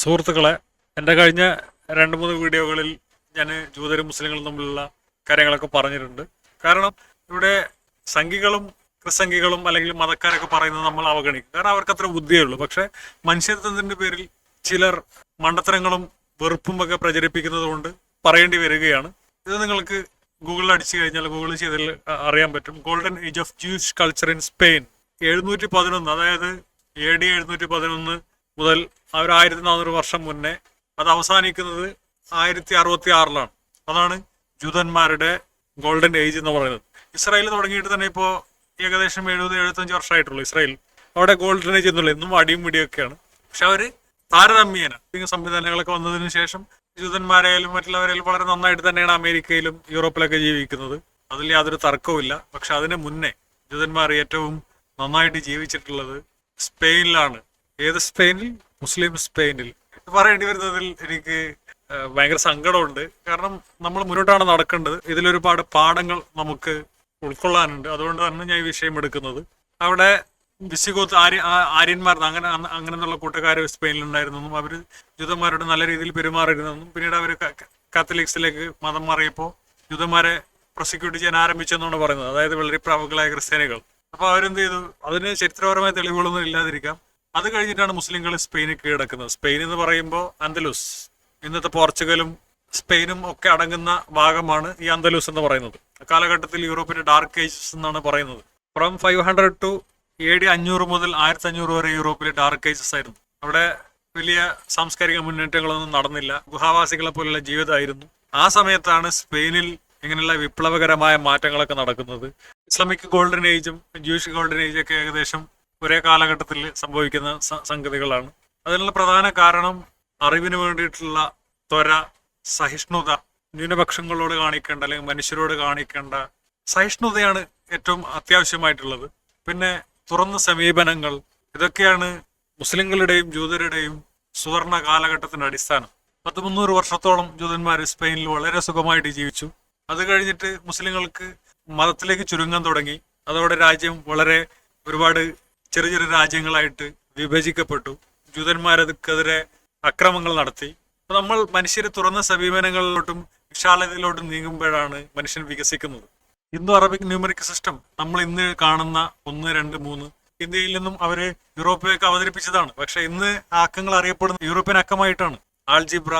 സുഹൃത്തുക്കളെ എന്റെ കഴിഞ്ഞ രണ്ട് മൂന്ന് വീഡിയോകളിൽ ഞാൻ ജൂതരും മുസ്ലിങ്ങളും തമ്മിലുള്ള കാര്യങ്ങളൊക്കെ പറഞ്ഞിട്ടുണ്ട്. കാരണം ഇവിടെ സംഘികളും ക്രിസംഘികളും അല്ലെങ്കിൽ മതക്കാരൊക്കെ പറയുന്നത് നമ്മൾ അവഗണിക്കും. കാരണം അവർക്ക് അത്ര ബുദ്ധിയേ ഉള്ളൂ. പക്ഷെ മനുഷ്യത്വത്തിന്റെ പേരിൽ ചിലർ മണ്ടത്തരങ്ങളും വെറുപ്പും ഒക്കെ പ്രചരിപ്പിക്കുന്നത് കൊണ്ട് പറയേണ്ടി വരികയാണ്. ഇത് നിങ്ങൾക്ക് ഗൂഗിളിൽ അടിച്ചു കഴിഞ്ഞാൽ ഗൂഗിൾ ചെയ്തതിൽ അറിയാൻ പറ്റും. Golden age of Jewish culture in Spain എഴുന്നൂറ്റി പതിനൊന്ന് അതായത് എ ഡി എഴുന്നൂറ്റി പതിനൊന്ന് മുതൽ ആ ഒരു ആയിരത്തി നാനൂറ് വർഷം മുന്നേ അത് അവസാനിക്കുന്നത് ആയിരത്തി അറുപത്തി ആറിലാണ്. അതാണ് ജൂതന്മാരുടെ ഗോൾഡൻ ഏജ് എന്ന് പറയുന്നത്. ഇസ്രായേൽ തുടങ്ങിയിട്ട് തന്നെ ഇപ്പോൾ ഏകദേശം എഴുപത് എഴുപത്തഞ്ച് വർഷമായിട്ടുള്ളൂ ഇസ്രായേൽ. അവിടെ ഗോൾഡൻ ഏജ് എന്നുള്ളത് ഇന്നും അടിയും പിടിയൊക്കെയാണ്. പക്ഷെ അവർ താരതമ്യേന സംവിധാനങ്ങളൊക്കെ വന്നതിന് ശേഷം ജൂതന്മാരായാലും മറ്റുള്ളവരായാലും വളരെ നന്നായിട്ട് തന്നെയാണ് അമേരിക്കയിലും യൂറോപ്പിലൊക്കെ ജീവിക്കുന്നത്. അതിൽ യാതൊരു തർക്കവുമില്ല പക്ഷെ അതിന് മുന്നേ ജൂതന്മാർ ഏറ്റവും നന്നായിട്ട് ജീവിച്ചിട്ടുള്ളത് സ്പെയിനിലാണ്. ഏത് സ്പെയിനിൽ? മുസ്ലിം സ്പെയിനിൽ. പറയേണ്ടി വരുന്നതിൽ എനിക്ക് ഭയങ്കര സങ്കടമുണ്ട്. കാരണം നമ്മൾ മുന്നോട്ടാണ് നടക്കേണ്ടത്. ഇതിലൊരുപാട് പാഠങ്ങൾ നമുക്ക് ഉൾക്കൊള്ളാനുണ്ട്. അതുകൊണ്ട് തന്നെ ഞാൻ ഈ വിഷയം എടുക്കുന്നത്. അവിടെ വിശ്വകോത്ത് ആര്യ ആര്യന്മാർ അങ്ങനെ അങ്ങനെ എന്നുള്ള കൂട്ടക്കാർ സ്പെയിനിലുണ്ടായിരുന്നെന്നും അവർ ജൂതന്മാരോട് നല്ല രീതിയിൽ പെരുമാറിയിരുന്നെന്നും പിന്നീട് അവർ കാത്തലിക്സിലേക്ക് മതം മാറിയപ്പോൾ ജൂതന്മാരെ പ്രോസിക്യൂട്ട് ചെയ്യാൻ ആരംഭിച്ചെന്നാണ് പറയുന്നത്. അതായത് വളരെ പ്രാവുകളായ ക്രിസ്ത്യാനികൾ. അപ്പോൾ അവരെന്ത് ചെയ്തു? അതിന് ചരിത്രപരമായ തെളിവുകളൊന്നും ഇല്ലാതിരിക്കാം. അത് കഴിഞ്ഞിട്ടാണ് മുസ്ലിങ്ങൾ സ്പെയിനിൽ കീഴടക്കുന്നത് സ്പെയിൻ എന്ന് പറയുമ്പോൾ അന്തലൂസ്. ഇന്നത്തെ പോർച്ചുഗലും സ്പെയിനും ഒക്കെ അടങ്ങുന്ന ഭാഗമാണ് ഈ അന്തലൂസ് എന്ന് പറയുന്നത്. കാലഘട്ടത്തിൽ യൂറോപ്പിന്റെ ഡാർക്ക് ഏജസ് എന്നാണ് പറയുന്നത്. From five hundred to A D അഞ്ഞൂറ് മുതൽ ആയിരത്തി അഞ്ഞൂറ് വരെ യൂറോപ്പിലെ ഡാർക്ക് ഏജസ് ആയിരുന്നു. അവിടെ വലിയ സാംസ്കാരിക മുന്നേറ്റങ്ങളൊന്നും നടന്നില്ല. ഗുഹാവാസികളെ പോലുള്ള ജീവിതമായിരുന്നു. ആ സമയത്താണ് സ്പെയിനിൽ ഇങ്ങനെയുള്ള വിപ്ലവകരമായ മാറ്റങ്ങളൊക്കെ നടക്കുന്നത്. ഇസ്ലാമിക് ഗോൾഡൻ ഏജും ജൂയിഷ് ഗോൾഡൻ ഏജും ഒക്കെ ഏകദേശം ഒരേ കാലഘട്ടത്തിൽ സംഭവിക്കുന്ന സംഗതികളാണ്. അതിനുള്ള പ്രധാന കാരണം അറിവിന് വേണ്ടിയിട്ടുള്ള ത്വര സഹിഷ്ണുത ന്യൂനപക്ഷങ്ങളോട് കാണിക്കേണ്ട അല്ലെങ്കിൽ മനുഷ്യരോട് കാണിക്കേണ്ട സഹിഷ്ണുതയാണ് ഏറ്റവും അത്യാവശ്യമായിട്ടുള്ളത്. പിന്നെ തുറന്ന സമീപനങ്ങൾ ഇതൊക്കെയാണ് മുസ്ലിങ്ങളുടെയും ജൂതരുടെയും സുവർണ കാലഘട്ടത്തിന്റെ അടിസ്ഥാനം. പത്ത് മുന്നൂറ് വർഷത്തോളം ജൂതന്മാർ സ്പെയിനിൽ വളരെ സുഖമായിട്ട് ജീവിച്ചു. അത് കഴിഞ്ഞിട്ട് മുസ്ലിങ്ങൾക്ക് മതത്തിലേക്ക് ചുരുങ്ങാൻ തുടങ്ങി. അതോടെ രാജ്യം വളരെ ഒരുപാട് ചെറിയ ചെറിയ രാജ്യങ്ങളായിട്ട് വിഭജിക്കപ്പെട്ടു. ജൂതന്മാരതിക്കെതിരെ അക്രമങ്ങൾ നടത്തി. നമ്മൾ മനുഷ്യരെ തുറന്ന സമീപനങ്ങളിലോട്ടും വിശാലതയിലോട്ടും നീങ്ങുമ്പോഴാണ് മനുഷ്യൻ വികസിക്കുന്നത്. ഇന്തോ അറബിക് ന്യൂമറിക് സിസ്റ്റം നമ്മൾ ഇന്ന് കാണുന്ന ഒന്ന് രണ്ട് മൂന്ന് ഇന്ത്യയിൽ നിന്നും അവർ യൂറോപ്പിലേക്ക് അവതരിപ്പിച്ചതാണ്. പക്ഷെ ഇന്ന് ആ അക്കങ്ങൾ അറിയപ്പെടുന്ന യൂറോപ്യൻ അക്കമായിട്ടാണ്. ആൽജിബ്ര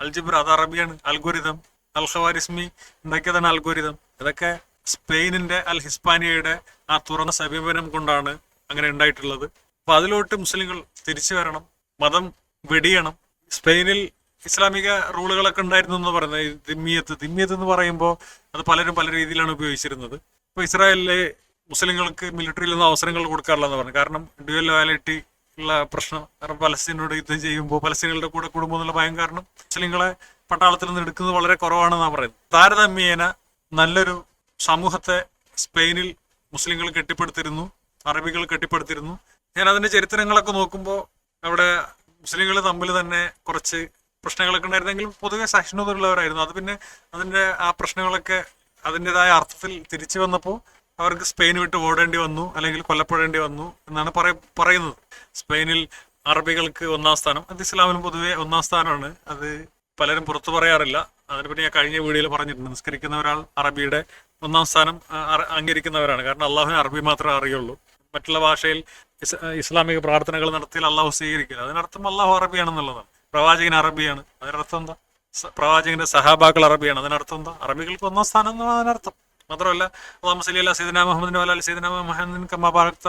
അൽജിബ്ര അത് അറബിയാണ്. അൽഗോരിതം അൽഹവാരിസ്മി ഉണ്ടാക്കിയതാണ് അൽഗോരിതം. ഇതൊക്കെ സ്പെയിനിന്റെ അൽ ഹിസ്പാനിയയുടെ ആ തുറന്ന സമീപനം കൊണ്ടാണ് അങ്ങനെ ഉണ്ടായിട്ടുള്ളത്. അപ്പൊ അതിലോട്ട് മുസ്ലിങ്ങൾ തിരിച്ചു വരണം. മതം വെടിയണം. സ്പെയിനിൽ ഇസ്ലാമിക റൂളുകളൊക്കെ ഉണ്ടായിരുന്നു എന്ന് പറയുന്നത്. ദിമ്മിയത്ത്. ദിമ്മിയത്ത് എന്ന് പറയുമ്പോൾ അത് പലരും പല രീതിയിലാണ് ഉപയോഗിച്ചിരുന്നത്. ഇപ്പൊ ഇസ്രായേലിലെ മുസ്ലിങ്ങൾക്ക് മിലിറ്ററിയിൽ നിന്ന് അവസരങ്ങൾ കൊടുക്കാറില്ല എന്ന് പറഞ്ഞു. കാരണം ഡ്യുവൽ ലോയാലിറ്റി ഉള്ള പ്രശ്നം. കാരണം പലസ്തീനോട് യുദ്ധം ചെയ്യുമ്പോൾ പലസ്തീനുകളുടെ കൂടെ കൂടുമ്പോൾ എന്നുള്ള ഭയം കാരണം മുസ്ലിങ്ങളെ പട്ടാളത്തിൽ നിന്ന് എടുക്കുന്നത് വളരെ കുറവാണെന്നാണ് പറയുന്നത്. താരതമ്യേന നല്ലൊരു സമൂഹത്തെ സ്പെയിനിൽ മുസ്ലിങ്ങൾ കെട്ടിപ്പടുത്തിരുന്നു. അറബികൾ കെട്ടിപ്പടുത്തിരുന്നു. ഞാൻ അതിന്റെ ചരിത്രങ്ങളൊക്കെ നോക്കുമ്പോൾ അവിടെ മുസ്ലിങ്ങൾ തമ്മിൽ തന്നെ കുറച്ച് പ്രശ്നങ്ങളൊക്കെ ഉണ്ടായിരുന്നെങ്കിലും പൊതുവെ സഹിഷ്ണുതയുള്ളവരായിരുന്നു. അത് പിന്നെ അതിന്റെ ആ പ്രശ്നങ്ങളൊക്കെ അതിന്റെതായ അർത്ഥത്തിൽ തിരിച്ചു വന്നപ്പോൾ അവർക്ക് സ്പെയിൻ വിട്ട് ഓടേണ്ടി വന്നു അല്ലെങ്കിൽ കൊല്ലപ്പെടേണ്ടി വന്നു എന്നാണ് പറയ പറയുന്നത്. സ്പെയിനിൽ അറബികൾക്ക് ഒന്നാം സ്ഥാനം അത് ഇസ്ലാമിലും പൊതുവെ ഒന്നാം സ്ഥാനമാണ്. അത് പലരും പുറത്തു പറയാറില്ല. അതിനെപ്പറ്റി ഞാൻ കഴിഞ്ഞ വീഡിയോയിൽ പറഞ്ഞിട്ടുണ്ട്. നിസ്കരിക്കുന്ന ഒരാൾ അറബിയുടെ ഒന്നാം സ്ഥാനം അംഗീകരിക്കുന്നവരാണ്. കാരണം അള്ളാഹുവിന് അറബി മാത്രമേ അറിയുള്ളൂ. മറ്റുള്ള ഭാഷയിൽ ഇസ്ലാമിക പ്രാർത്ഥനകൾ നടത്തിയാൽ അള്ളാഹു സ്വീകരിക്കില്ല. അതിനർത്ഥം അള്ളാഹു അറബിയാണെന്നുള്ളതാണ്. പ്രവാചകൻ അറബിയാണ്. അതിനർത്ഥം എന്താ? പ്രവാചകന്റെ സഹാബാക്കൾ അറബിയാണ്. അതിനർത്ഥം എന്താ? അറബികൾക്ക് ഒന്നാം സ്ഥാനം എന്നാണ് അതിനർത്ഥം. മാത്രമല്ല അള്ളാഹ് സലി അല്ല സീദന മുഹമ്മദിന് അലി സീദന മുഹമ്മദിൻ കമാ ബാർത്ത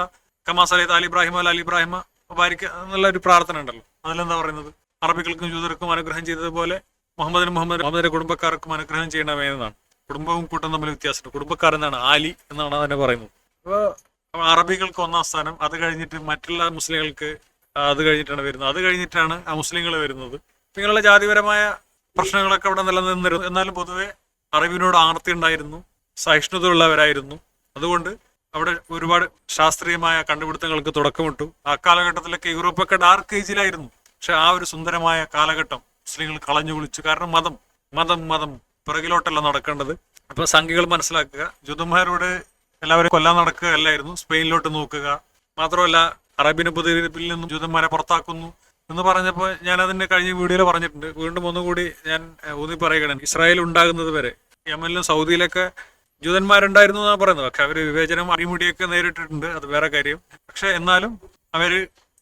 കമാ സലീദ് അലി ഇബ്രാഹിം അല്ല അലി ഇബ്രാഹിമ ബാരിക്ക എന്നുള്ള ഒരു പ്രാർത്ഥന ഉണ്ടല്ലോ. അതിലെന്താ പറയുന്നത്? അറബികൾക്കും ജൂതർക്കും അനുഗ്രഹം ചെയ്തതുപോലെ മുഹമ്മദിനും മുഹമ്മദ് മുഹമ്മദിന്റെ കുടുംബക്കാർക്കും അനുഗ്രഹം ചെയ്യണമേ എന്നാണ് കുടുംബവും കൂട്ടം തമ്മിൽ വ്യത്യാസമുണ്ട്. കുടുംബക്കാർ എന്നാണ് ആലി എന്നാണ് അതിനെ പറയുന്നത്. അപ്പോൾ അറബികൾക്ക് ഒന്നാം സ്ഥാനം. അത് കഴിഞ്ഞിട്ട് മറ്റുള്ള മുസ്ലിങ്ങൾക്ക് അത് കഴിഞ്ഞിട്ടാണ് വരുന്നത്. അത് കഴിഞ്ഞിട്ടാണ് ആ മുസ്ലിങ്ങൾ വരുന്നത്. ഇങ്ങനെയുള്ള ജാതിപരമായ പ്രശ്നങ്ങളൊക്കെ അവിടെ നിലനിന്നിരുന്നു. എന്നാലും പൊതുവെ അറിവിനോട് ആർത്തി ഉണ്ടായിരുന്നു. സഹിഷ്ണുത ഉള്ളവരായിരുന്നു അതുകൊണ്ട് അവിടെ ഒരുപാട് ശാസ്ത്രീയമായ കണ്ടുപിടുത്തങ്ങൾക്ക് തുടക്കമിട്ടു. ആ കാലഘട്ടത്തിലൊക്കെ യൂറോപ്പൊക്കെ ഡാർക്ക് ഏജിലായിരുന്നു പക്ഷെ ആ ഒരു സുന്ദരമായ കാലഘട്ടം മുസ്ലിങ്ങൾ കളഞ്ഞു കുളിച്ചു. കാരണം മതം മതം മതം. പിറകിലോട്ടല്ല നടക്കേണ്ടത്. അപ്പൊ സംഖ്യകൾ മനസ്സിലാക്കുക. ജൂതന്മാരോട് എല്ലാവരും കൊല്ലാൻ നടക്കുക അല്ലായിരുന്നു സ്പെയിനിലോട്ട് നോക്കുക. മാത്രമല്ല അറബിന് ഉപദ്വീപിൽ നിന്നും ജൂതന്മാരെ പുറത്താക്കുന്നു എന്ന് പറഞ്ഞപ്പോൾ ഞാൻ അതിന്റെ കഴിഞ്ഞ വീഡിയോയിൽ പറഞ്ഞിട്ടുണ്ട്. വീണ്ടും ഒന്നുകൂടി ഞാൻ ഊന്നി പറയുകയാണ്. ഇസ്രായേൽ ഉണ്ടാകുന്നത് വരെ യമനിലും സൗദിയിലൊക്കെ ജൂതന്മാരുണ്ടായിരുന്നു എന്നാണ് പറയുന്നത്. പക്ഷെ അവർ വിവേചനം അടിമുടിയൊക്കെ നേരിട്ടിട്ടുണ്ട്. അത് വേറെ കാര്യം. പക്ഷെ എന്നാലും അവർ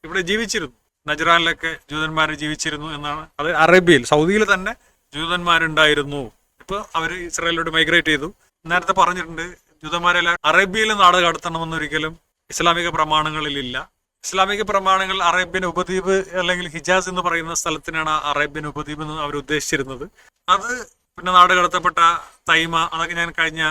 ഇവിടെ ജീവിച്ചിരുന്നു. നജറാനിലൊക്കെ ജൂതന്മാർ ജീവിച്ചിരുന്നു എന്നാണ്. അത് അറേബ്യയിൽ സൗദിയിൽ തന്നെ ജൂതന്മാരുണ്ടായിരുന്നു. ഇപ്പൊ അവർ ഇസ്രായേലിലോട്ട് മൈഗ്രേറ്റ് ചെയ്തു. നേരത്തെ പറഞ്ഞിട്ടുണ്ട് ജൂതന്മാരെല്ലാം അറേബ്യയിൽ നാട് കടത്തണമെന്നൊരിക്കലും ഇസ്ലാമിക പ്രമാണങ്ങളിലില്ല. ഇസ്ലാമിക പ്രമാണങ്ങൾ അറേബ്യൻ ഉപദ്വീപ് അല്ലെങ്കിൽ ഹിജാസ് എന്ന് പറയുന്ന സ്ഥലത്തിനാണ് അറേബ്യൻ ഉപദ്വീപ് എന്ന് അവർ ഉദ്ദേശിച്ചിരുന്നത്. അത് പിന്നെ നാട് കടത്തപ്പെട്ട തൈമ അതൊക്കെ ഞാൻ കഴിഞ്ഞ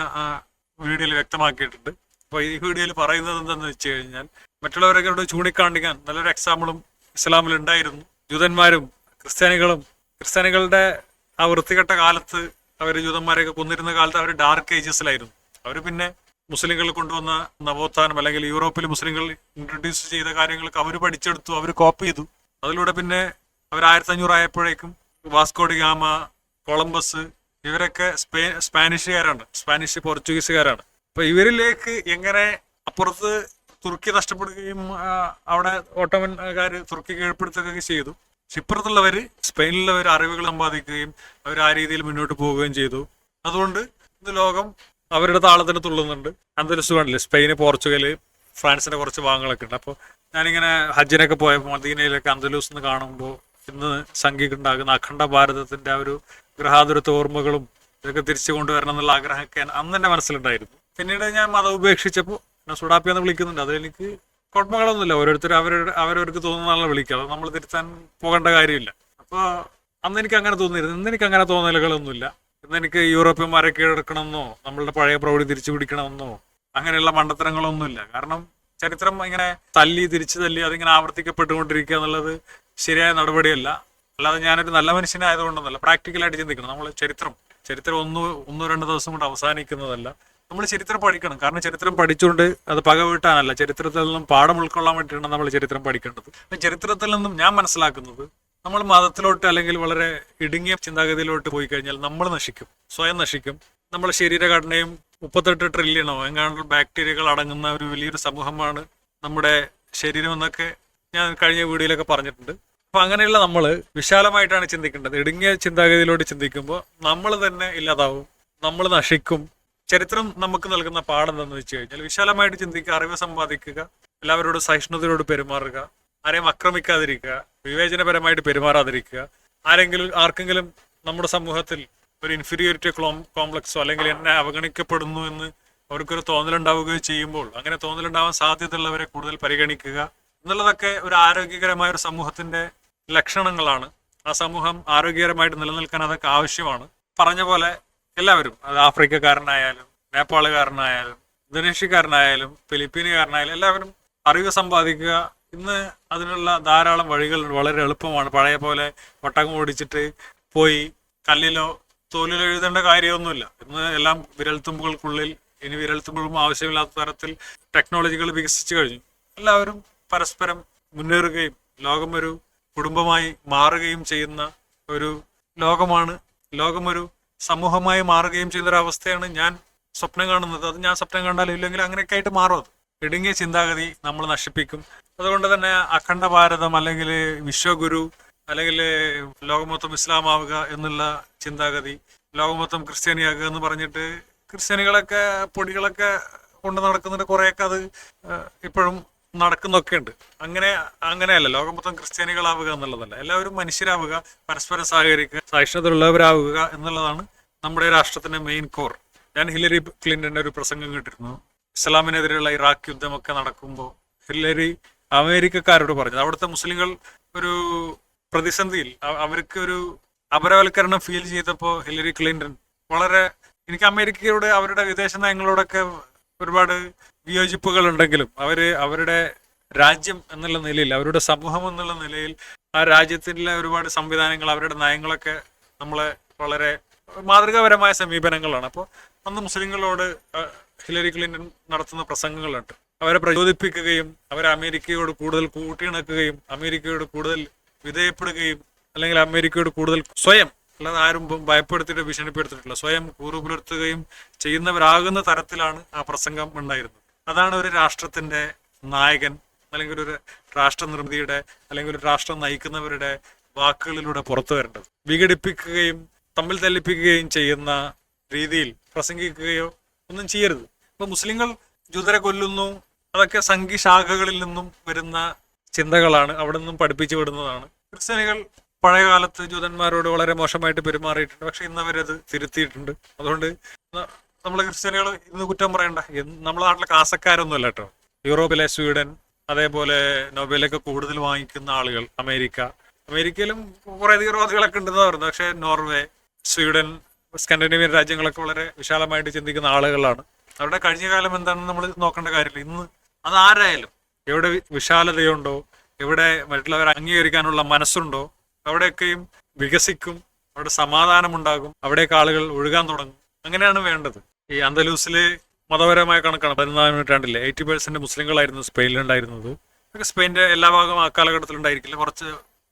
വീഡിയോയിൽ വ്യക്തമാക്കിയിട്ടുണ്ട്. അപ്പോൾ ഈ വീഡിയോയിൽ പറയുന്നത് എന്താണെന്ന് വെച്ച് കഴിഞ്ഞാൽ മറ്റുള്ളവരൊക്കെ ചൂണ്ടിക്കാണിക്കാൻ നല്ലൊരു എക്സാമ്പിളും ഇസ്ലാമിൽ ഉണ്ടായിരുന്നു. ജൂതന്മാരും ക്രിസ്ത്യാനികളും ക്രിസ്ത്യാനികളുടെ ആ വൃത്തികെട്ട കാലത്ത് അവർ ജൂതന്മാരെയൊക്കെ കൊന്നിരുന്ന കാലത്ത് അവർ ഡാർക്ക് ഏജസിലായിരുന്നു അവർ പിന്നെ മുസ്ലിങ്ങൾ കൊണ്ടുവന്ന നവോത്ഥാനം അല്ലെങ്കിൽ യൂറോപ്പിൽ മുസ്ലിങ്ങൾ ഇൻട്രൊഡ്യൂസ് ചെയ്ത കാര്യങ്ങളൊക്കെ അവർ പഠിച്ചെടുത്തു അവർ കോപ്പി ചെയ്തു. അതിലൂടെ പിന്നെ അവർ ആയിരത്തി അഞ്ഞൂറ് ആയപ്പോഴേക്കും വാസ്കോഡി ഗാമ കൊളംബസ് ഇവരൊക്കെ സ്പേ സ്പാനിഷുകാരാണ് സ്പാനിഷ് പോർച്ചുഗീസുകാരാണ്. അപ്പൊ ഇവരിലേക്ക് എങ്ങനെ അപ്പുറത്ത് തുർക്കി നഷ്ടപ്പെടുകയും അവിടെ ഓട്ടോമൻകാർ തുർക്കി കീഴ്പ്പെടുത്തുകയും ചെയ്തു. ഇപ്പുറത്തുള്ളവർ സ്പെയിനിലുള്ളവർ അറിവുകൾ സമ്പാദിക്കുകയും അവർ ആ രീതിയിൽ മുന്നോട്ട് പോവുകയും ചെയ്തു. അതുകൊണ്ട് ഇന്ന് ലോകം അവരുടെ താളത്തിന് തുള്ളുന്നുണ്ട്. അതൊരു സുഖമാണല്ലേ? സ്പെയിന് പോർച്ചുഗൽ ഫ്രാൻസിന്റെ കുറച്ച് ഭാഗങ്ങളൊക്കെ ഉണ്ട്. അപ്പോൾ ഞാനിങ്ങനെ ഹജ്ജിനൊക്കെ പോയപ്പോൾ മദീനയിലൊക്കെ അന്തലൂസ് എന്ന് കാണുമ്പോൾ ഇന്ന് സംഘിക്കുണ്ടാകുന്ന അഖണ്ഡ ഭാരതത്തിന്റെ ആ ഒരു ഗൃഹാതുരത്വ ഓർമ്മകളും ഇതൊക്കെ തിരിച്ചു കൊണ്ടുവരണം എന്നുള്ള ആഗ്രഹമൊക്കെ അന്ന് എന്റെ മനസ്സിലുണ്ടായിരുന്നു. പിന്നീട് ഞാൻ മതം ഉപേക്ഷിച്ചപ്പോൾ എന്നെ സുഡാപ്പി എന്ന് വിളിക്കുന്നുണ്ട്. അതെനിക്ക് കുഴപ്പങ്ങളൊന്നുമില്ല. ഓരോരുത്തർ അവരുടെ അവരവർക്ക് തോന്നുന്നതാണല്ലോ വിളിക്കുക. അത് നമ്മൾ തിരുത്താൻ പോകേണ്ട കാര്യമില്ല. അപ്പോൾ അന്ന് എനിക്ക് അങ്ങനെ തോന്നിയിരുന്നു. ഇന്ന് എനിക്ക് അങ്ങനെ തോന്നലുകളൊന്നുമില്ല. യൂറോപ്യൻ യൂറോപ്യന്മാരെ കീഴടക്കണമെന്നോ നമ്മളുടെ പഴയ പ്രൗഢി തിരിച്ചു പിടിക്കണമെന്നോ അങ്ങനെയുള്ള മണ്ടത്തരങ്ങളൊന്നുമില്ല. കാരണം ചരിത്രം ഇങ്ങനെ തല്ലി തിരിച്ചു തല്ലി അതിങ്ങനെ ആവർത്തിക്കപ്പെട്ടുകൊണ്ടിരിക്കുക എന്നുള്ളത് ശരിയായ നടപടിയല്ല. അല്ലാതെ ഞാനൊരു നല്ല മനുഷ്യനായതുകൊണ്ടൊന്നല്ല പ്രാക്ടിക്കലായിട്ട് ചിന്തിക്കണം. നമ്മൾ ചരിത്രം ചരിത്രം ഒന്ന് ഒന്നോ രണ്ടോ ദിവസം കൊണ്ട് അവസാനിക്കുന്നതല്ല. നമ്മൾ ചരിത്രം പഠിക്കണം. കാരണം ചരിത്രം പഠിച്ചുകൊണ്ട് അത് പക വീട്ടാനല്ല. ചരിത്രത്തിൽ നിന്നും പാഠം ഉൾക്കൊള്ളാൻ വേണ്ടിയിട്ടാണ് നമ്മൾ ചരിത്രം പഠിക്കേണ്ടത്. ചരിത്രത്തിൽ നിന്നും ഞാൻ മനസ്സിലാക്കുന്നത് നമ്മൾ മതത്തിലോട്ട് അല്ലെങ്കിൽ വളരെ ഇടുങ്ങിയ ചിന്താഗതിയിലോട്ട് പോയി കഴിഞ്ഞാൽ നമ്മൾ നശിക്കും സ്വയം നശിക്കും. നമ്മുടെ ശരീരഘടനയും മുപ്പത്തെട്ട് ട്രില്യണോ എങ്ങാണ്ട് ബാക്ടീരിയകൾ അടങ്ങുന്ന ഒരു വലിയൊരു സമൂഹമാണ് നമ്മുടെ ശരീരം എന്നൊക്കെ ഞാൻ കഴിഞ്ഞ വീഡിയോയിലൊക്കെ പറഞ്ഞിട്ടുണ്ട്. അപ്പൊ അങ്ങനെയുള്ള നമ്മൾ വിശാലമായിട്ടാണ് ചിന്തിക്കേണ്ടത്. ഇടുങ്ങിയ ചിന്താഗതിയിലോട്ട് ചിന്തിക്കുമ്പോൾ നമ്മൾ തന്നെ ഇല്ലാതാവും നമ്മൾ നശിക്കും. ചരിത്രം നമുക്ക് നൽകുന്ന പാഠം എന്താണെന്ന് വെച്ച് കഴിഞ്ഞാൽ വിശാലമായിട്ട് ചിന്തിക്കുക അറിവ് സമ്പാദിക്കുക എല്ലാവരോടും സഹിഷ്ണുതയോട് പെരുമാറുക ആരെയും ആക്രമിക്കാതിരിക്കുക വിവേചനപരമായിട്ട് പെരുമാറാതിരിക്കുക. ആരെങ്കിലും ആർക്കെങ്കിലും നമ്മുടെ സമൂഹത്തിൽ ഒരു ഇൻഫീരിയോറിറ്റി കോംപ്ലക്സോ അല്ലെങ്കിൽ എന്നെ അവഗണിക്കപ്പെടുന്നു എന്ന് അവർക്കൊരു തോന്നലുണ്ടാവുകയോ ചെയ്യുമ്പോൾ അങ്ങനെ തോന്നലുണ്ടാവാൻ സാധ്യതയുള്ളവരെ കൂടുതൽ പരിഗണിക്കുക എന്നുള്ളതൊക്കെ ഒരു ആരോഗ്യകരമായ ഒരു സമൂഹത്തിന്റെ ലക്ഷണങ്ങളാണ്. ആ സമൂഹം ആരോഗ്യകരമായിട്ട് നിലനിൽക്കാൻ അതൊക്കെ ആവശ്യമാണ്. പറഞ്ഞ പോലെ എല്ലാവരും അത് ആഫ്രിക്കക്കാരനായാലും നേപ്പാളുകാരനായാലും ഇന്തോനേഷ്യക്കാരനായാലും ഫിലിപ്പീനുകാരനായാലും എല്ലാവരും അറിവ് സമ്പാദിക്കുക ഇന്ന് അതിനുള്ള ധാരാളം വഴികൾ വളരെ എളുപ്പമാണ്. പഴയ പോലെ ഒട്ടകം ഓടിച്ചിട്ട് പോയി കല്ലിലോ തോലിലോ എഴുതേണ്ട കാര്യമൊന്നുമില്ല. ഇന്ന് എല്ലാം വിരൽത്തുമ്പുകൾക്കുള്ളിൽ ഇനി വിരൽത്തുമ്പുകളും ആവശ്യമില്ലാത്ത തരത്തിൽ ടെക്നോളജികൾ വികസിച്ചു കഴിഞ്ഞു. എല്ലാവരും പരസ്പരം മുന്നേറുകയും ലോകം ഒരു കുടുംബമായി മാറുകയും ചെയ്യുന്ന ഒരു ലോകമാണ്. ലോകമൊരു സമൂഹമായി മാറുകയും ചെയ്യുന്ന ഒരു അവസ്ഥയാണ് ഞാൻ സ്വപ്നം കാണുന്നത്. അത് ഞാൻ സ്വപ്നം കണ്ടാലും ഇല്ലെങ്കിൽ അങ്ങനെയൊക്കെ ആയിട്ട് മാറും അത്. ഇടുങ്ങിയ ചിന്താഗതി നമ്മൾ നശിപ്പിക്കും. അതുകൊണ്ട് തന്നെ അഖണ്ഡ ഭാരതം അല്ലെങ്കിൽ വിശ്വഗുരു അല്ലെങ്കിൽ ലോകം ഇസ്ലാമാവുക ഇസ്ലാം എന്നുള്ള ചിന്താഗതി ലോകം മൊത്തം ക്രിസ്ത്യാനിയാകുക എന്ന് പറഞ്ഞിട്ട് ക്രിസ്ത്യാനികളൊക്കെ പൊടികളൊക്കെ കൊണ്ട് നടക്കുന്നുണ്ട് കുറേയൊക്കെ അത് ഇപ്പോഴും നടക്കുന്നൊക്കെ ഉണ്ട്. അങ്ങനെ അങ്ങനെയല്ല. ലോകം മൊത്തം ക്രിസ്ത്യാനികളാവുക എന്നുള്ളതല്ല. എല്ലാവരും മനുഷ്യരാവുക പരസ്പരം സഹകരിക്കുക സഹിഷ്ണുതയുള്ളവരാവുക എന്നുള്ളതാണ് നമ്മുടെ രാഷ്ട്രത്തിന്റെ മെയിൻ കോർ ഞാൻ ഹിലരി ക്ലിന്റന്റെ ഒരു പ്രസംഗം കേട്ടിരുന്നു. ഇസ്ലാമിനെതിരെയുള്ള ഇറാഖ് യുദ്ധമൊക്കെ നടക്കുമ്പോൾ ഹില്ലരി അമേരിക്കക്കാരോട് പറഞ്ഞത്. അവിടുത്തെ മുസ്ലിങ്ങൾ ഒരു പ്രതിസന്ധിയിൽ അവർക്ക് ഒരു അപരവൽക്കരണം ഫീൽ ചെയ്തപ്പോൾ ഹില്ലരി ക്ലിന്റൺ വളരെ എനിക്ക് അമേരിക്കയോട് അവരുടെ വിദേശ നയങ്ങളോടൊക്കെ ഒരുപാട് വിയോജിപ്പുകൾ ഉണ്ടെങ്കിലും അവർ അവരുടെ രാജ്യം എന്നുള്ള നിലയിൽ അവരുടെ സമൂഹം എന്നുള്ള നിലയിൽ ആ രാജ്യത്തിലെ ഒരുപാട് സംവിധാനങ്ങൾ അവരുടെ നയങ്ങളൊക്കെ നമ്മളെ വളരെ മാതൃകാപരമായ സമീപനങ്ങളാണ്. അപ്പോൾ അന്ന് മുസ്ലിങ്ങളോട് ഹിലരി ക്ലിന്റൺ നടത്തുന്ന പ്രസംഗങ്ങളുണ്ട്. അവരെ പ്രചോദിപ്പിക്കുകയും അവരെ അമേരിക്കയോട് കൂടുതൽ കൂട്ടിയിണക്കുകയും അമേരിക്കയോട് കൂടുതൽ വിധേയപ്പെടുകയും അല്ലെങ്കിൽ അമേരിക്കയോട് കൂടുതൽ സ്വയം അല്ലാതെ ആരും ഭയപ്പെടുത്തിയിട്ട് ഭീഷണിപ്പെടുത്തിയിട്ടില്ല. സ്വയം കൂറുപുലർത്തുകയും ചെയ്യുന്നവരാകുന്ന തരത്തിലാണ് ആ പ്രസംഗം ഉണ്ടായിരുന്നത്. അതാണ് ഒരു രാഷ്ട്രത്തിന്റെ നായകൻ അല്ലെങ്കിൽ ഒരു രാഷ്ട്ര നിർമ്മിതിയുടെ അല്ലെങ്കിൽ ഒരു രാഷ്ട്രം നയിക്കുന്നവരുടെ വാക്കുകളിലൂടെ പുറത്തു വരേണ്ടത്. വിഘടിപ്പിക്കുകയും തമ്മിൽ തല്ലിപ്പിക്കുകയും ചെയ്യുന്ന രീതിയിൽ പ്രസംഗിക്കുകയോ ഒന്നും ചെയ്യരുത്. ഇപ്പൊ മുസ്ലിങ്ങൾ ജൂതരെ കൊല്ലുന്നു അതൊക്കെ സംഘി ശാഖകളിൽ നിന്നും വരുന്ന ചിന്തകളാണ് അവിടെ നിന്നും പഠിപ്പിച്ചു വിടുന്നതാണ്. ക്രിസ്ത്യാനികൾ പഴയ കാലത്ത് ജൂതന്മാരോട് വളരെ മോശമായിട്ട് പെരുമാറിയിട്ടുണ്ട് പക്ഷെ ഇന്ന് അവരത് തിരുത്തിയിട്ടുണ്ട്. അതുകൊണ്ട് നമ്മൾ ക്രിസ്ത്യാനികൾ ഇന്ന് കുറ്റം പറയണ്ട. നമ്മളെ നാട്ടിലെ കാസക്കാരൊന്നും അല്ല കേട്ടോ യൂറോപ്പിലെ സ്വീഡൻ അതേപോലെ നോബേലൊക്കെ കൂടുതൽ വാങ്ങിക്കുന്ന ആളുകൾ അമേരിക്ക. അമേരിക്കയിലും കുറെ തീവ്രവാദികളൊക്കെ ഉണ്ടെന്ന് പറയുന്നത്. പക്ഷെ നോർവേ സ്വീഡൻ സ്കാൻഡിനേവിയൻ രാജ്യങ്ങളൊക്കെ വളരെ വിശാലമായിട്ട് ചിന്തിക്കുന്ന ആളുകളാണ്. അവരുടെ കഴിഞ്ഞ കാലം എന്താണെന്ന് നമ്മൾ നോക്കേണ്ട കാര്യമില്ല. ഇന്ന് അത് ആരായാലും എവിടെ വിശാലതയുണ്ടോ എവിടെ മറ്റുള്ളവരെ അംഗീകരിക്കാനുള്ള മനസ്സുണ്ടോ അവിടെയൊക്കെയും വികസിക്കും അവിടെ സമാധാനമുണ്ടാകും അവിടേക്ക് ആളുകൾ ഒഴുകാൻ തുടങ്ങും. അങ്ങനെയാണ് വേണ്ടത്. ഈ അന്തലൂസിലെ മതപരമായ കണക്കാണ്. പതിനാലാം നൂറ്റാണ്ടിലെ എയ്റ്റി പെർസെന്റ് മുസ്ലിങ്ങളായിരുന്നു സ്പെയിനിലുണ്ടായിരുന്നത്. അതൊക്കെ സ്പെയിന്റെ എല്ലാ ഭാഗവും ആ കാലഘട്ടത്തിൽ ഉണ്ടായിരിക്കില്ല. കുറച്ച്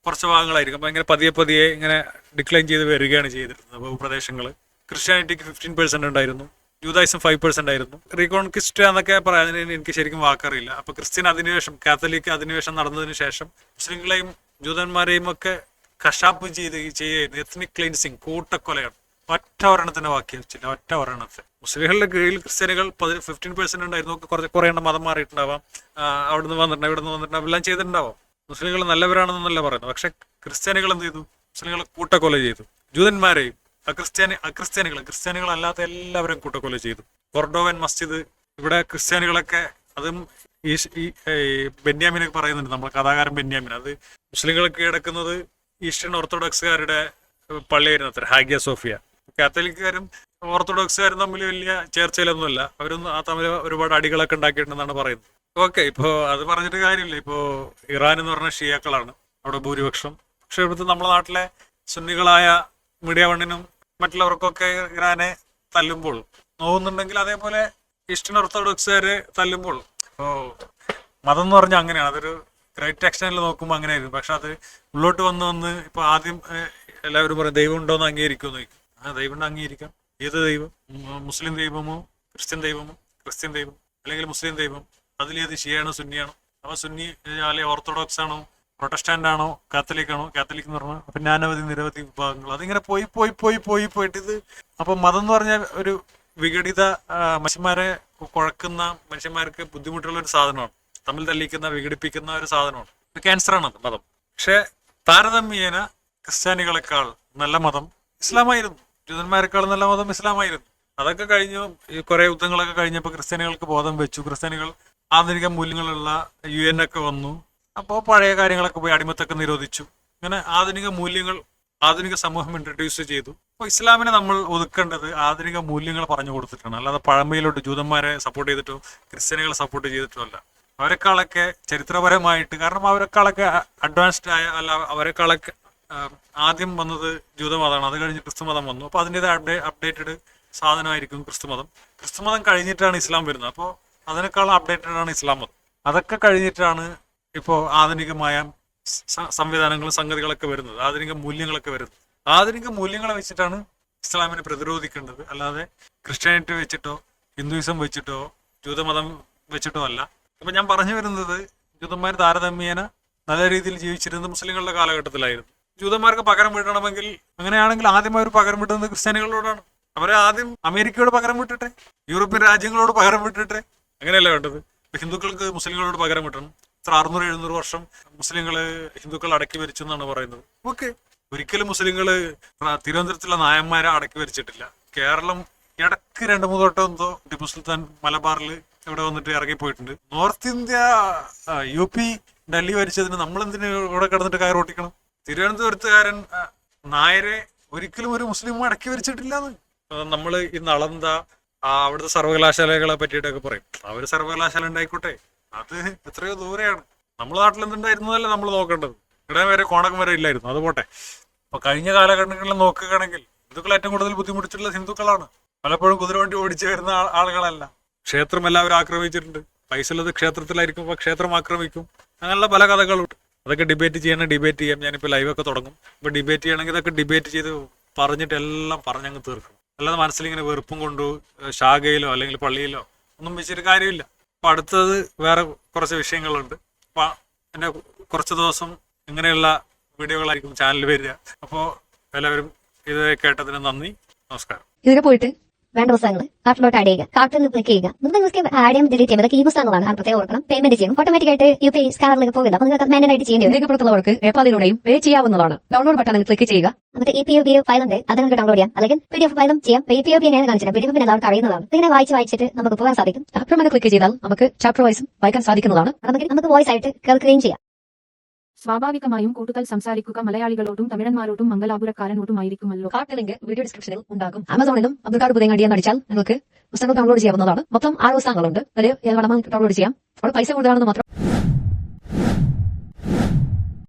കുറച്ച് ഭാഗങ്ങളായിരിക്കും. ഇങ്ങനെ പതിയെ പതിയെ ഇങ്ങനെ ഡിക്ലൈൻ ചെയ്ത് വരികയാണ് ചെയ്തിരുന്നത്. ഭൂപ്രദേശങ്ങൾ. ക്രിസ്ത്യാനിറ്റിക്ക് ഫിഫ്റ്റീൻ പെർസെന്റ് ഉണ്ടായിരുന്നു. ജൂതായിസം ഫൈവ് പെർസെന്റ് ആയിരുന്നു. റീകോൺക്വിസ്റ്റ് എന്നൊക്കെ പറയാൻ എനിക്ക് ശരിക്കും വാക്കറിയില്ല. അപ്പൊ ക്രിസ്ത്യൻ അധിനിവേശം കാത്തലിക് അധിനിവേശം നടന്നതിന് ശേഷം മുസ്ലിങ്ങളെയും ജൂതന്മാരെയും ഒക്കെ കശാപ്പ് ചെയ്ത് ചെയ്യുന്നു എത്നിക് ക്ലീൻസിങ് കൂട്ടക്കൊലയാണ്. ഒറ്റ ഒരെണ്ണത്തിന്റെ വാക്കി വെച്ചില്ല. ഒറ്റ ഒരെണ്ണത്തെ. മുസ്ലിങ്ങളുടെ കീഴിൽ ക്രിസ്ത്യാനികൾ ഫിഫ്റ്റീൻ പെർസെന്റ് ഉണ്ടായിരുന്നു. കുറച്ച് കുറേ എണ്ണം മതം മാറിയിട്ടുണ്ടാവാം. അവിടുന്ന് വന്നിട്ടുണ്ടാവും ഇവിടുന്ന് വന്നിട്ടുണ്ടാവും എല്ലാം ചെയ്തിട്ടുണ്ടാവാം. മുസ്ലിങ്ങൾ നല്ലവരാണെന്നല്ല പറയുന്നത്. പക്ഷെ ക്രിസ്ത്യാനികൾ എന്ത് ചെയ്തു? മുസ്ലിങ്ങളെ കൂട്ടക്കൊല ചെയ്തു. ജൂതന്മാരെയും അക്രിസ്ത്യാനി അക്രിസ്ത്യാനികൾ ക്രിസ്ത്യാനികളല്ലാത്ത എല്ലാവരും കൂട്ടക്കൊല ചെയ്തു. കൊർഡോവൻ മസ്ജിദ് ഇവിടെ ക്രിസ്ത്യാനികളൊക്കെ അതും ഈ ബെന്യാമിനൊക്കെ പറയുന്നുണ്ട് നമ്മുടെ കഥാകാരൻ ബെന്യാമിൻ. അത് മുസ്ലിങ്ങൾ കിടക്കുന്നത് ഈസ്റ്റേൺ ഓർത്തഡോക്സുകാരുടെ പള്ളിയായിരുന്നു അത്ര ഹാഗിയ സോഫിയ. കാത്തലിക്കുകാരും ഓർത്തഡോക്സുകാരും തമ്മിൽ വലിയ ചേർച്ചയിലൊന്നുമില്ല. അവരൊന്നും ആ തമ്മിൽ ഒരുപാട് അടികളൊക്കെ ഉണ്ടാക്കിയിട്ടുണ്ടെന്നാണ് പറയുന്നത്. ഓക്കെ ഇപ്പോ അത് പറഞ്ഞിട്ട് കാര്യമില്ല. ഇപ്പോ ഇറാൻ എന്ന് പറഞ്ഞ ഷിയാക്കളാണ് അവിടെ ഭൂരിപക്ഷം. പക്ഷെ ഇവിടുത്തെ നമ്മുടെ നാട്ടിലെ സുന്നികളായ മീഡിയ വണ്ണിനും മറ്റുള്ളവർക്കൊക്കെ ഇറാനെ തല്ലുമ്പോൾ. നോവുന്നുണ്ടെങ്കിൽ അതേപോലെ ഈസ്റ്റേൺ ഓർത്തഡോക്സുകാര് തല്ലുമ്പോൾ. ഓ മതം എന്ന് പറഞ്ഞാൽ അങ്ങനെയാണ്. അതൊരു ഗ്രേറ്റ് ആക്ഷനിൽ നോക്കുമ്പോൾ അങ്ങനെയായിരുന്നു. പക്ഷെ അത് ഉള്ളോട്ട് വന്ന് വന്ന് ഇപ്പൊ ആദ്യം എല്ലാവരും പറയും ദൈവം ഉണ്ടോ എന്ന് അംഗീകരിക്കുമെന്ന് ചോദിക്കും. ആ ദൈവം അംഗീകരിക്കാം. ഏത് ദൈവം? മുസ്ലിം ദൈവമോ? ക്രിസ്ത്യൻ ദൈവമോ? ക്രിസ്ത്യൻ ദൈവം? അല്ലെങ്കിൽ മുസ്ലിം ദൈവം? അതിലേത് ഷിയാണോ സുന്നിയാണോ? അപ്പൊ സുന്നി അല്ലെ ഓർത്തഡോക്സ് ആണോ പ്രൊട്ടസ്റ്റാന്റ് ആണോ കാത്തലിക് ആണോ കാത്തലിക് എന്ന് പറഞ്ഞാൽ പിന്നെ അനവധി നിരവധി വിഭാഗങ്ങൾ. അതിങ്ങനെ പോയി പോയി പോയി പോയി പോയിട്ട് ഇത് അപ്പൊ മതം എന്ന് പറഞ്ഞാൽ ഒരു വിഘടിത മനുഷ്യന്മാരെ കുഴക്കുന്ന മനുഷ്യന്മാർക്ക് ബുദ്ധിമുട്ടുള്ള ഒരു സാധനമാണ്. തമ്മിൽ തല്ലിക്കുന്ന വിഘടിപ്പിക്കുന്ന ഒരു സാധനമാണ്. ഒരു ക്യാൻസറാണ് അത് മതം. പക്ഷെ താരതമ്യേന ക്രിസ്ത്യാനികളെക്കാൾ നല്ല മതം ഇസ്ലാമായിരുന്നു. ജൂതന്മാരെക്കാൾ നല്ല മതം ഇസ്ലാമായിരുന്നു. അതൊക്കെ കഴിഞ്ഞു കുറെ യുദ്ധങ്ങളൊക്കെ കഴിഞ്ഞപ്പോൾ ക്രിസ്ത്യാനികൾക്ക് ബോധം വെച്ചു. ക്രിസ്ത്യാനികൾ ആധുനിക മൂല്യങ്ങളുള്ള യു എൻ ഒക്കെ വന്നു. അപ്പോൾ പഴയ കാര്യങ്ങളൊക്കെ പോയി അടിമത്തൊക്കെ നിരോധിച്ചു. ഇങ്ങനെ ആധുനിക മൂല്യങ്ങൾ ആധുനിക സമൂഹം ഇൻട്രൊഡ്യൂസ് ചെയ്തു. അപ്പോൾ ഇസ്ലാമിനെ നമ്മൾ ഒതുക്കേണ്ടത് ആധുനിക മൂല്യങ്ങൾ പറഞ്ഞു കൊടുത്തിട്ടാണ്. അല്ലാതെ പഴമയിലോട്ട് ജൂതന്മാരെ സപ്പോർട്ട് ചെയ്തിട്ടോ ക്രിസ്ത്യാനികളെ സപ്പോർട്ട് ചെയ്തിട്ടോ അല്ല. അവരെക്കാളൊക്കെ ചരിത്രപരമായിട്ട് കാരണം അവരെക്കാളൊക്കെ അഡ്വാൻസ്ഡ് ആയ അല്ല അവരെക്കാളൊക്കെ ആദ്യം വന്നത് ജൂതമതമാണ്. അത് കഴിഞ്ഞ് ക്രിസ്തുമതം വന്നു. അപ്പോൾ അതിന്റെതായ അപ്ഡേ അപ്ഡേറ്റഡ് സാധനമായിരിക്കും ക്രിസ്തുമതം. ക്രിസ്തുമതം കഴിഞ്ഞിട്ടാണ് ഇസ്ലാം വരുന്നത്. അപ്പോൾ അതിനേക്കാളും അപ്ഡേറ്റഡ് ആണ് ഇസ്ലാം മതം. അതൊക്കെ കഴിഞ്ഞിട്ടാണ് ഇപ്പോൾ ആധുനികമായ സംവിധാനങ്ങളും സംഗതികളൊക്കെ വരുന്നത് ആധുനിക മൂല്യങ്ങളൊക്കെ വരുന്നത്. ആധുനിക മൂല്യങ്ങളെ വെച്ചിട്ടാണ് ഇസ്ലാമിനെ പ്രതിരോധിക്കേണ്ടത്. അല്ലാതെ ക്രിസ്ത്യാനിറ്റി വെച്ചിട്ടോ ഹിന്ദുയിസം വെച്ചിട്ടോ ജൂതമതം വെച്ചിട്ടോ അല്ല. അപ്പൊ ഞാൻ പറഞ്ഞു വരുന്നത് ജൂതന്മാർ താരതമ്യേന നല്ല രീതിയിൽ ജീവിച്ചിരുന്നത് മുസ്ലിങ്ങളുടെ കാലഘട്ടത്തിലായിരുന്നു. ജൂതന്മാർക്ക് പകരം വിടണമെങ്കിൽ അങ്ങനെയാണെങ്കിൽ ആദ്യം അവർ പകരം വിട്ടുന്നത് ക്രിസ്ത്യാനികളോടാണ്. അവരെ ആദ്യം അമേരിക്കയോട് പകരം വിട്ടിട്ടെ യൂറോപ്യൻ രാജ്യങ്ങളോട് പകരം വിട്ടിട്ടെ അങ്ങനെയല്ല വേണ്ടത്. ഹിന്ദുക്കൾക്ക് മുസ്ലിങ്ങളോട് പകരം വിട്ടണം ഇത്ര അറുന്നൂറ് എഴുന്നൂറ് വർഷം മുസ്ലിങ്ങൾ ഹിന്ദുക്കൾ അടക്കി ഭരിച്ചു എന്നാണ് പറയുന്നത്. ഓക്കെ. ഒരിക്കലും മുസ്ലിങ്ങൾ പ്ര- തിരുവനന്തപുരത്തുള്ള നായന്മാരെ അടക്കി ഭരിച്ചിട്ടില്ല. കേരളം ഇടയ്ക്ക് രണ്ട് മൂന്ന് വട്ടം എന്തോ ടിപ്പു സുൽത്താൻ മലബാറിൽ ഇവിടെ വന്നിട്ട് ഇറങ്ങി പോയിട്ടുണ്ട്. North India U P Delhi വരിച്ചതിന് നമ്മൾ എന്തിനു ഇവിടെ കിടന്നിട്ട് കയറോട്ടിക്കണം തിരുവനന്തപുരത്തുകാരൻ നായരെ ഒരിക്കലും ഒരു മുസ്ലിം അടക്കി ഭരിച്ചിട്ടില്ലാന്ന് നമ്മൾ ഈ നളന്ത ആ അവിടുത്തെ സർവകലാശാലകളെ പറ്റിയിട്ടൊക്കെ പറയും. അവർ സർവകലാശാല ഉണ്ടായിക്കോട്ടെ. അത് എത്രയോ ദൂരെയാണ്. നമ്മൾ നാട്ടിൽ എന്തുണ്ടായിരുന്നതല്ല നമ്മൾ നോക്കേണ്ടത്? ഇവിടെ വരെ കോണകം വരെ ഇല്ലായിരുന്നു. അത് പോട്ടെ. അപ്പൊ കഴിഞ്ഞ കാലഘട്ടങ്ങളിൽ നോക്കുകയാണെങ്കിൽ ഹിന്ദുക്കൾ ഏറ്റവും കൂടുതൽ ബുദ്ധിമുട്ടിച്ചിട്ടുള്ള ഹിന്ദുക്കളാണ്. പലപ്പോഴും കുതിരവണ്ടി ഓടിച്ചു വരുന്ന ആളുകളല്ല. ക്ഷേത്രം എല്ലാവരും ആക്രമിച്ചിട്ടുണ്ട്. പൈസ ഉള്ളത് ക്ഷേത്രത്തിലായിരിക്കും അപ്പൊ ക്ഷേത്രം ആക്രമിക്കും. അങ്ങനെയുള്ള പല കഥകളുണ്ട്. അതൊക്കെ ഡിബേറ്റ് ചെയ്യണം ഡിബേറ്റ് ചെയ്യാം. ഞാനിപ്പോൾ ലൈവൊക്കെ തുടങ്ങും. ഇപ്പൊ ഡിബേറ്റ് ചെയ്യണമെങ്കിൽ ഇതൊക്കെ ഡിബേറ്റ് ചെയ്ത് പറഞ്ഞിട്ട് എല്ലാം പറഞ്ഞങ്ങ് തീർക്കും. അല്ലാതെ മനസ്സിലിങ്ങനെ വെറുപ്പും കൊണ്ടു ശാഖയിലോ അല്ലെങ്കിൽ പള്ളിയിലോ ഒന്നും വെച്ചിട്ട് കാര്യമില്ല. അപ്പൊ അടുത്തത് വേറെ കുറച്ച് വിഷയങ്ങളുണ്ട്. അപ്പോൾ എന്നെ കുറച്ച് ദിവസം ഇങ്ങനെയുള്ള വീഡിയോകളായിരിക്കും ചാനൽ വരിക. അപ്പോൾ എല്ലാവരും ഇത് കേട്ടതിന് നന്ദി. നമസ്കാരം. ഇതിനെ പോയിട്ട് വേണ്ട പുസ്തകങ്ങൾ കാർട്ടിലോട്ട് ആഡ് ചെയ്യുക. കാർട്ടിൽ ക്ലിക്ക് ചെയ്യുക. നിങ്ങൾക്ക് ആഡ് ചെയ്യാൻ ഡിലീറ്റ് ചെയ്യാം അതൊക്കെ ഈ പുസ്തകങ്ങളാണ്. അത് പ്രത്യേകം ഓർക്കണം. പേയ്മെന്റ് ചെയ്യണം ഓട്ടോമാറ്റിക്കായിട്ട് യു പി സ്കാനറിലേക്ക് പോകില്ല. അപ്പോൾ നിങ്ങൾക്ക് മാനുവൽ ആയിട്ട് ചെയ്യേണ്ടി രേഖപ്പെടുത്തുന്നവർക്ക് പേപ്പാലിലൂടെയും പേ ചെയ്യാവുന്നതാണ്. ഡൗൺലോഡ് ബട്ടണിൽ ക്ലിക്ക് ചെയ്യുക. എന്നിട്ട് E P O P file ഉണ്ട്. അത് നിങ്ങൾക്ക് ഡൗൺലോഡ് ചെയ്യാം. അല്ലെങ്കിൽ പി ഡി എഫ് ഫയലും ചെയ്യാം. പി പി ഒ പി എങ്ങനെ കാണിച്ചിട്ട് പി ഡി എഫ് എല്ലാവർക്കും അറിയുന്നതാണ്. ഇങ്ങനെ വായിച്ച് വായിച്ചിട്ട് നമുക്ക് പോകാൻ സാധിക്കും. ചാപ്റ്റർ ക്ലിക്ക് ചെയ്താൽ നമുക്ക് ചാപ്റ്റർ വൈസും വായിക്കാൻ സാധിക്കുന്നതാണ്. നമുക്ക് നമുക്ക് വോയിസ് ആയിട്ട് കേൾക്കുകയും ചെയ്യാം. സ്വാഭാവികമായും കൂടുതൽ സംസാരിക്കുക മലയാളികളോടും തമിഴന്മാരോടും മംഗലാപുരക്കാരനോടുമായിരിക്കുമല്ലോ. ആയിരിക്കുമല്ലോ വീഡിയോ ഡിസ്ക്രിപ്ഷനിൽ ഉണ്ടാകും. ആമസോണിലും അബ്ദുൽക്കാർ പുതിയ അടിച്ചാൽ നിങ്ങൾക്ക് പുസ്തകം ഡൗൺലോഡ് ചെയ്യാവുന്നതാണ്. മൊത്തം ആറ് പുസ്തകങ്ങളുണ്ട് ഡൗൺലോഡ് ചെയ്യാം. അവിടെ പൈസ കൂടുതലാണെന്ന് മാത്രം